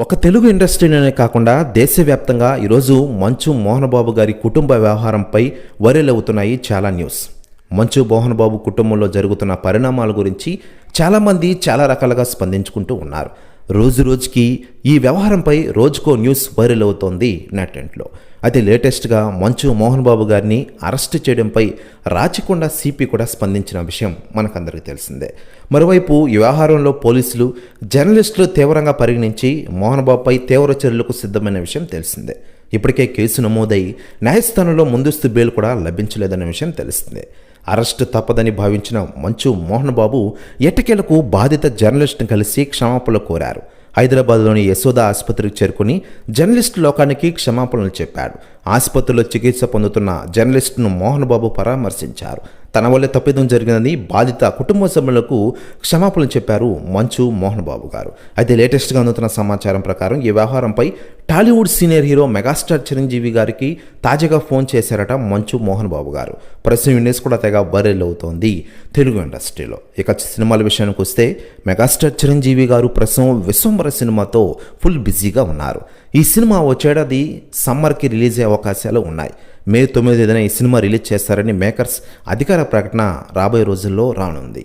ఒక తెలుగు ఇండస్ట్రీలోనే కాకుండా దేశవ్యాప్తంగా ఈరోజు మంచు మోహనబాబు గారి కుటుంబ వ్యవహారంపై వరేలవుతున్నాయి చాలా న్యూస్. మంచు మోహనబాబు కుటుంబంలో జరుగుతున్న పరిణామాల గురించి చాలామంది చాలా రకాలుగా స్పందించుకుంటూ ఉన్నారు. రోజు రోజుకి ఈ వ్యవహారంపై రోజుకో న్యూస్ వైరల్ అవుతోంది నెట్టెంట్లో అయితే లేటెస్ట్గా మంచు మోహన్ బాబు గారిని అరెస్ట్ చేయడంపై రాచకొండ సిపి కూడా స్పందించిన విషయం మనకందరికీ తెలిసిందే. మరోవైపు ఈ వ్యవహారంలో పోలీసులు జర్నలిస్టులు తీవ్రంగా పరిగణించి మోహన్ బాబుపై తీవ్ర చర్యలకు సిద్ధమైన విషయం తెలిసిందే. ఇప్పటికే కేసు నమోదై న్యాయస్థానంలో ముందస్తు బెయిల్ కూడా లభించలేదన్న విషయం తెలిసిందే. అరెస్ట్ తప్పదని భావించిన మంచు మోహన్ బాబు ఎట్టకేలకు బాధిత జర్నలిస్ట్ని కలిసి క్షమాపణలు కోరారు. హైదరాబాద్లోని యశోద ఆసుపత్రికి చేరుకుని జర్నలిస్టు లోకానికి క్షమాపణలు చెప్పాడు. ఆసుపత్రిలో చికిత్స పొందుతున్న జర్నలిస్టును మోహన్ బాబు పరామర్శించారు. తన వల్లే తప్పిదం జరిగిందని బాధిత కుటుంబ సభ్యులకు క్షమాపణలు చెప్పారు మంచు మోహన్ బాబు గారు. అయితే లేటెస్ట్గా అందుతున్న సమాచారం ప్రకారం ఈ వ్యవహారంపై Tollywood senior hero megastar Chiranjeevi గారికి తాజాగా ఫోన్ చేశారట మంచు మోహన్ బాబు గారు. ప్రస్తుతం న్యూస్ కూడా తెగ వైరల్ అవుతోంది తెలుగు ఇండస్ట్రీలో. ఇక సినిమాల విషయానికి వస్తే మెగాస్టార్ చిరంజీవి గారు ప్రస్తుతం విశ్వంబర సినిమాతో ఫుల్ బిజీగా ఉన్నారు. ఈ సినిమా వచ్చేడాది సమ్మర్కి రిలీజ్ అయ్యే అవకాశాలు ఉన్నాయి. మే తొమ్మిది ఈ సినిమా రిలీజ్ చేస్తారని మేకర్స్ అధికార ప్రకటన రాబోయే రోజుల్లో రానుంది.